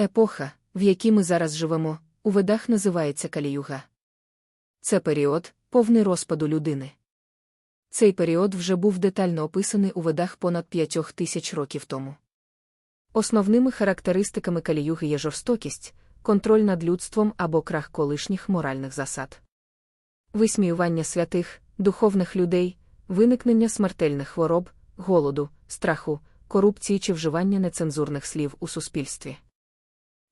Епоха, в якій ми зараз живемо, у ведах називається Каліюга. Це період, повний розпаду людини. Цей період вже був детально описаний у ведах понад п'ятьох тисяч років тому. Основними характеристиками каліюги є жорстокість, контроль над людством або крах колишніх моральних засад. Висміювання святих, духовних людей, виникнення смертельних хвороб, голоду, страху, корупції чи вживання нецензурних слів у суспільстві.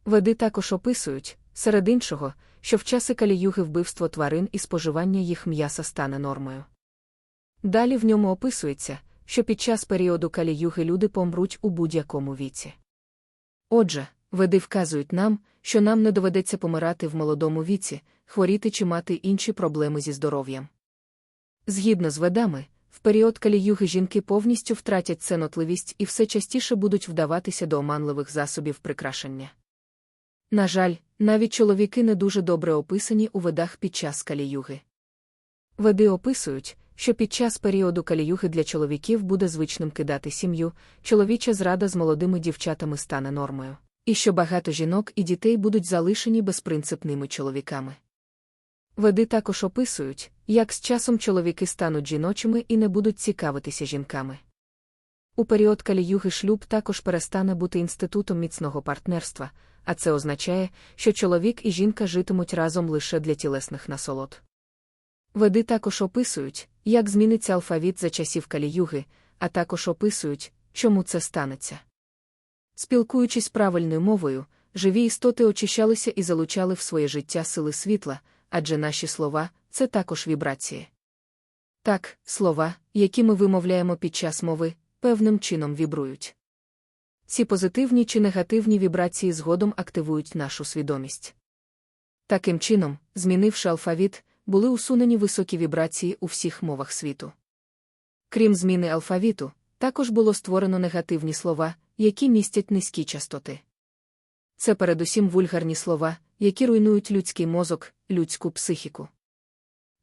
Веди також описують, серед іншого, що в часи каліюги вбивство тварин і споживання їх м'яса стане нормою. Далі в ньому описується, що під час періоду каліюги люди помруть у будь-якому віці. Отже, веди вказують нам, що нам не доведеться помирати в молодому віці, хворіти чи мати інші проблеми зі здоров'ям. Згідно з ведами, в період каліюги жінки повністю втратять ценотливість і все частіше будуть вдаватися до оманливих засобів прикрашення. На жаль, навіть чоловіки не дуже добре описані у ведах під час каліюги. Веди описують, що під час періоду каліюги для чоловіків буде звичним кидати сім'ю, чоловіча зрада з молодими дівчатами стане нормою, і що багато жінок і дітей будуть залишені безпринципними чоловіками. Веди також описують, як з часом чоловіки стануть жіночими і не будуть цікавитися жінками. У період каліюги шлюб також перестане бути інститутом міцного партнерства, а це означає, що чоловік і жінка житимуть разом лише для тілесних насолод. Веди також описують, як зміниться алфавіт за часів каліюги, а також описують, чому це станеться. Спілкуючись правильною мовою, живі істоти очищалися і залучали в своє життя сили світла, адже наші слова це також вібрації. Так, слова, які ми вимовляємо під час мови, певним чином вібрують. Ці позитивні чи негативні вібрації згодом активують нашу свідомість. Таким чином, змінивши алфавіт, були усунені високі вібрації у всіх мовах світу. Крім зміни алфавіту, також було створено негативні слова, які містять низькі частоти. Це передусім вульгарні слова, які руйнують людський мозок, людську психіку.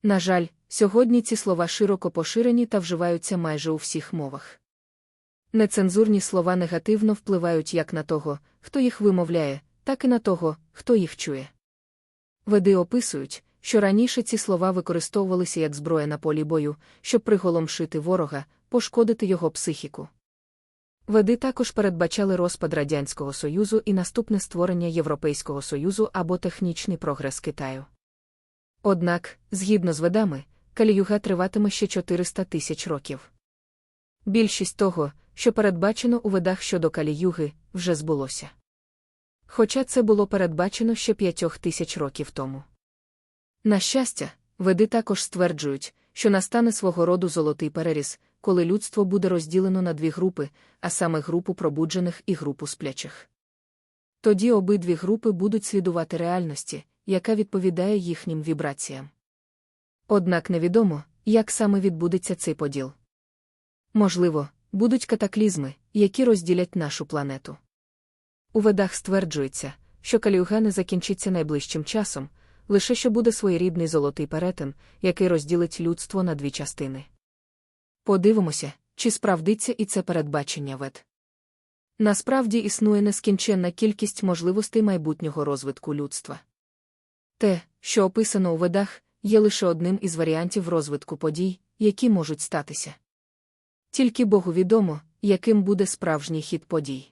На жаль, сьогодні ці слова широко поширені та вживаються майже у всіх мовах. Нецензурні слова негативно впливають як на того, хто їх вимовляє, так і на того, хто їх чує. Веди описують, що раніше ці слова використовувалися як зброя на полі бою, щоб приголомшити ворога, пошкодити його психіку. Веди також передбачали розпад Радянського Союзу і наступне створення Європейського Союзу або технічний прогрес Китаю. Однак, згідно з ведами, каліюга триватиме ще 400 тисяч років. Більшість того, що передбачено у ведах щодо каліюги, вже збулося. Хоча це було передбачено ще п'ятьох тисяч років тому. На щастя, веди також стверджують, що настане свого роду золотий переріз, коли людство буде розділено на дві групи, а саме групу пробуджених і групу сплячих. Тоді обидві групи будуть слідувати реальності, яка відповідає їхнім вібраціям. Однак невідомо, як саме відбудеться цей поділ. Можливо, будуть катаклізми, які розділять нашу планету. У ведах стверджується, що калюга не закінчиться найближчим часом, лише що буде своєрідний золотий перетин, який розділить людство на дві частини. Подивимося, чи справдиться і це передбачення вед. Насправді існує нескінченна кількість можливостей майбутнього розвитку людства. Те, що описано у ведах, є лише одним із варіантів розвитку подій, які можуть статися. Тільки Богу відомо, яким буде справжній хід подій.